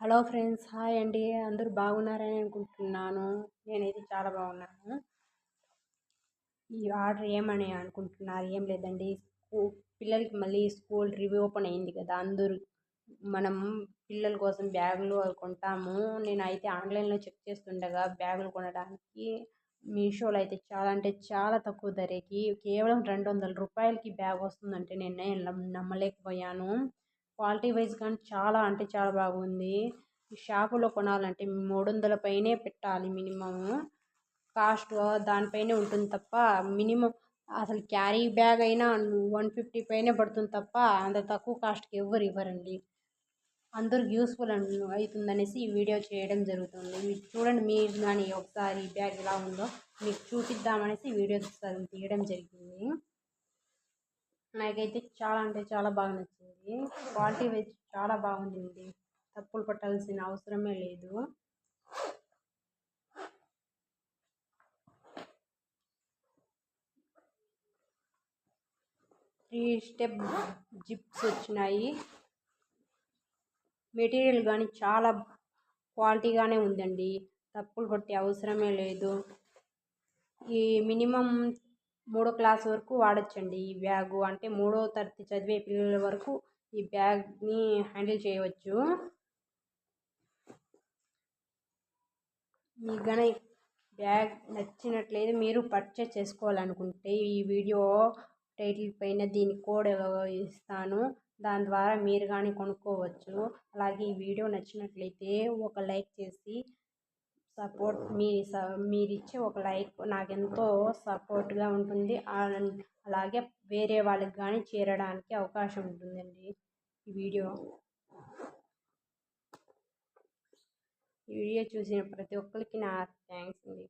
Hello friends hi అండి. అందరూ బాగున్నారని అనుకుంటున్నాను. నేనైతే చాలా బాగున్నాను. ఈ ఆర్డర్ ఏమని అనుకుంటున్నారు? ఏం లేదండి. పిల్లలకి మళ్ళీ స్కూల్ రీఓపెన్ అయింది కదా అందరూ. మనం పిల్లల కోసం బ్యాగులు అవి కొంటాము. నేనైతే ఆన్లైన్లో చెక్ చేస్తుండగా బ్యాగులు కొనడానికి మీషోలో అయితే చాలా అంటే చాలా తక్కువ ధరకి కేవలం రెండు వందల రూపాయలకి బ్యాగ్ వస్తుందంటే నేను నమ్మలేకపోయాను. క్వాలిటీ వైజ్ కానీ చాలా అంటే చాలా బాగుంది. ఈ షాపులో కొనాలంటే మూడు వందల పైనే పెట్టాలి మినిమము కాస్ట్ దానిపైనే ఉంటుంది తప్ప మినిమం అసలు క్యారీ బ్యాగ్ అయినా వన్ ఫిఫ్టీ పైనే పడుతుంది తప్ప అంత తక్కువ కాస్ట్కి ఎవ్వరు ఇవ్వరండి. అందరికి యూస్ఫుల్ అవుతుందనేసి ఈ వీడియో చేయడం జరుగుతుంది. మీరు చూడండి మీరు కానీ ఒకసారి ఈ బ్యాగ్ ఎలా ఉందో మీకు చూపిద్దామనేసి వీడియో తీయడం జరిగింది. నాకైతే చాలా అంటే చాలా బాగా నచ్చింది. క్వాలిటీ వైజ్ చాలా బాగుంది తప్పులు పట్టాల్సిన అవసరమే లేదు. త్రీ స్టెప్ జిప్స్ వచ్చినాయి. మెటీరియల్ కానీ చాలా క్వాలిటీగానే ఉందండి. తప్పులు పట్టే అవసరమే లేదు. ఈ మినిమం మూడో క్లాస్ వరకు వాడచ్చండి ఈ బ్యాగు. అంటే మూడో తరగతి చదివే పిల్లల వరకు ఈ బ్యాగ్ని హ్యాండిల్ చేయవచ్చు. ఈ కానీ బ్యాగ్ నచ్చినట్లయితే మీరు పర్చేస్ చేసుకోవాలనుకుంటే ఈ వీడియో టైటిల్ పైన దీని కోడ్ ఇస్తాను. దాని ద్వారా మీరు కానీ కొనుక్కోవచ్చు. అలాగే ఈ వీడియో నచ్చినట్లయితే ఒక లైక్ చేసి సపోర్ట్ మీ మీరు ఇచ్చే ఒక లైక్ నాకు ఎంతో సపోర్ట్గా ఉంటుంది. అలాగే వేరే వాళ్ళకి కానీ చేరడానికి అవకాశం ఉంటుందండి ఈ వీడియో. ఈ వీడియో చూసిన ప్రతి ఒక్కరికి నా థ్యాంక్స్ అండి.